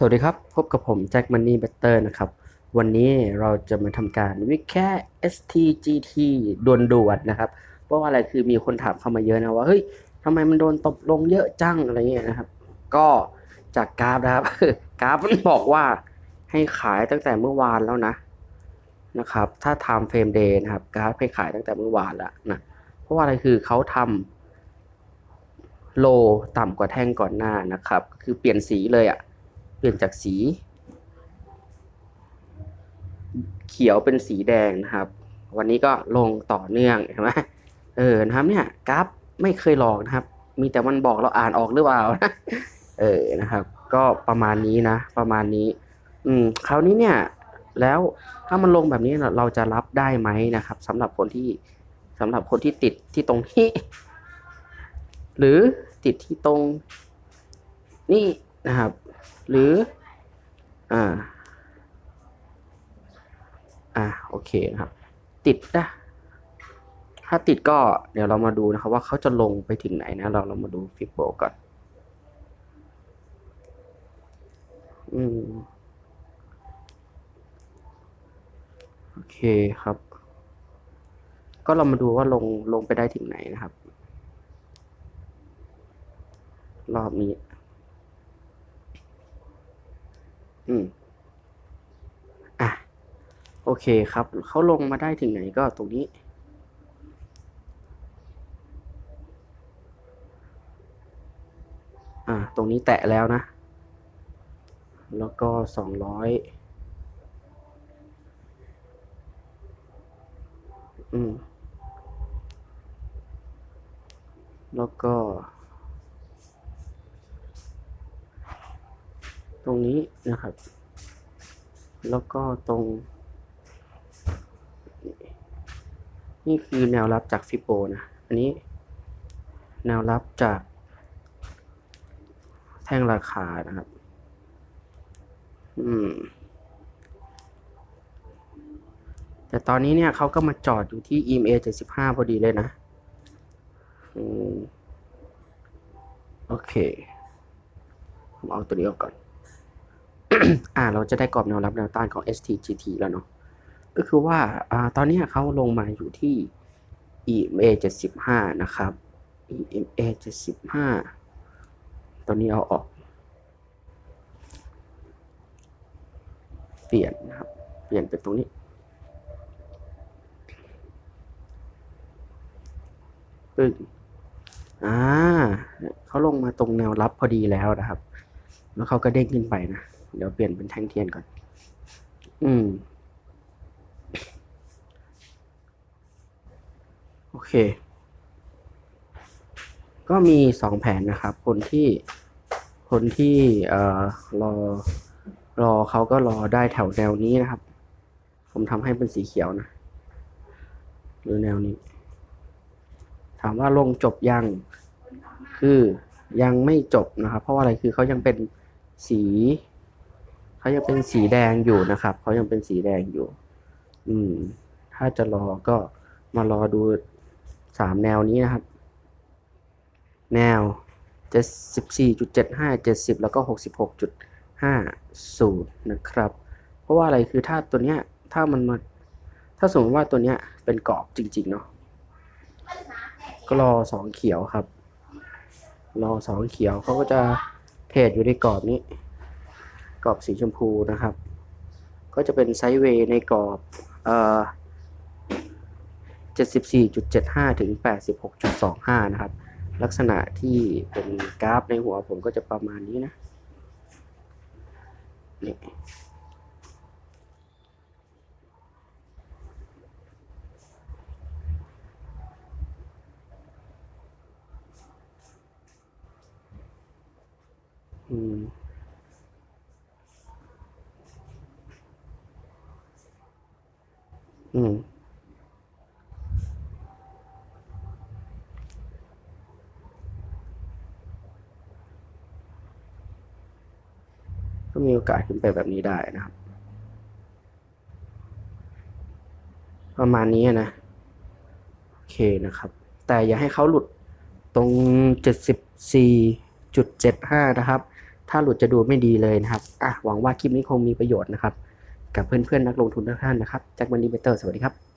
สวัสดีครับ พบกับผมแจ็คมันนี่เบตเตอร์นะครับ วันนี้เราจะมาทำการวิแค่ STGT ด่วนๆนะครับ เพราะว่าอะไรคือมีคนถามเข้ามาเยอะนะว่า เฮ้ยทำไมมันโดนตบลงเยอะจังอะไรเงี้ยนะครับ ก็จากกราฟนะครับ กราฟมันบอกว่าให้ขายตั้งแต่เมื่อวานแล้วนะนะครับ ถ้า time frame day นะครับ กราฟให้ขายตั้งแต่เมื่อวานแล้วนะ เพราะว่าอะไรคือเขาทำโลต่ำกว่าแท่งก่อนหน้านะครับ คือเปลี่ยนสีเลยอะ่ะ เปลี่ยนจากสี เขียวเป็นสีแดงนะครับ วันนี้ก็ลงต่อเนื่องเห็นไหมเออนะครับเนี่ยกราฟไม่เคยหลอกนะครับ มีแต่มันบอกเราอ่านออกหรือเปล่านะเออนะครับ ก็ประมาณนี้นะ ประมาณนี้ อืมคราวนี้เนี่ย แล้วถ้ามันลงแบบนี้เราเราจะรับได้ไหมนะครับสำหรับคนที่สำหรับคนที่ติดที่ตรงนี้ หรือติดที่ตรงนี่นะครับ หรือ อ่า อ่าโอเคนะครับ ติดนะ ถ้าติดก็เดี๋ยวเรามาดูนะครับ ว่าเขาจะลงไปถึงไหนนะ เราเรามาดูฟิปโบก่อน อืม โอเคครับ ก็เรามาดูว่าลงลงไปได้ถึงไหนนะครับ รอบนี้ อืม อะ โอเคครับ เขาลงมาได้ถึงไหนก็ตรงนี้ อ่า ตรงนี้แตะแล้วนะ แล้วก็สองร้อยอืม แล้วก็ รงนี้นะครับ แล้วก็ตรง นี่คือแนวรับจากฟิโปนะ อันนี้ แนวรับจากแท่งราคานะครับ อืม แต่ตอนนี้เนี่ยเขาก็มาจอดอยู่ที่ EMA 75 พอดีเลยนะ อืม โอเค ผมเอาตัวนี้ออกก่อน อ่าเราจะได้กรอบแนวรับแนวต้านของ STGT แล้วเนาะก็คือว่าอ่าตอนนี้เขาลงมาอยู่ที่ EMA 75 นะครับ EMA 75ตัวนี้เอาออก เปลี่ยนนะครับ เปลี่ยนเป็นตรงนี้ ปึ้งอ่าเขาลงมาตรงแนวรับพอดีแล้วนะครับ แล้วเขาก็เด้งขึ้นไปนะ เดี๋ยวเปลี่ยนเป็นแท่งเทียนก่อน อืม โอเค ก็มีสองแผนนะครับ คนที่ คนที่เอ่อรอ รอเขาก็รอได้แถวแนวนี้นะครับ ผมทำให้เป็นสีเขียวนะ หรือแนวนี้ ถามว่าลงจบยัง คือยังไม่จบนะครับ เพราะว่าอะไรคือเขายังเป็นสี เขายังเป็นสีแดงอยู่นะครับเขายังเป็นสีแดงอยู่ อืม ถ้าจะรอก็มารอดูสามแนวนี้นะครับ แนวเจ็ดสิบสี่จุดเจ็ดห้าเจ็ดสิบแล้วก็หกสิบหกจุดห้าศูนย์นะครับ เพราะว่าอะไรคือถ้าตัวเนี้ยถ้ามันมา ถ้าสมมติว่าตัวเนี้ยเป็นกรอบจริง ๆ เนาะก็รอสองเขียวครับ รอสองเขียวเขาก็จะเทรดอยู่ในกรอบนี้ กรอบสีชมพูนะครับ ก็จะเป็นไซด์เวย์ในกรอบเอ่อ74.75 ถึง 86.25 นะครับ ลักษณะที่เป็นกราฟในหัวผมก็จะประมาณนี้นะนี่อืม อืมก็มีโอกาสขึ้นไปแบบนี้ได้นะครับ ประมาณนี้นะ โอเคนะครับ แต่อย่าให้เขาหลุดตรง 74.75 นะครับ ถ้าหลุดจะดูไม่ดีเลยนะครับ อะ หวังว่าคลิปนี้คงมีประโยชน์นะครับ กับเพื่อนๆนักลงทุนทุกท่านนะครับแจ็คมันดีเบเตอร์สวัสดีครับ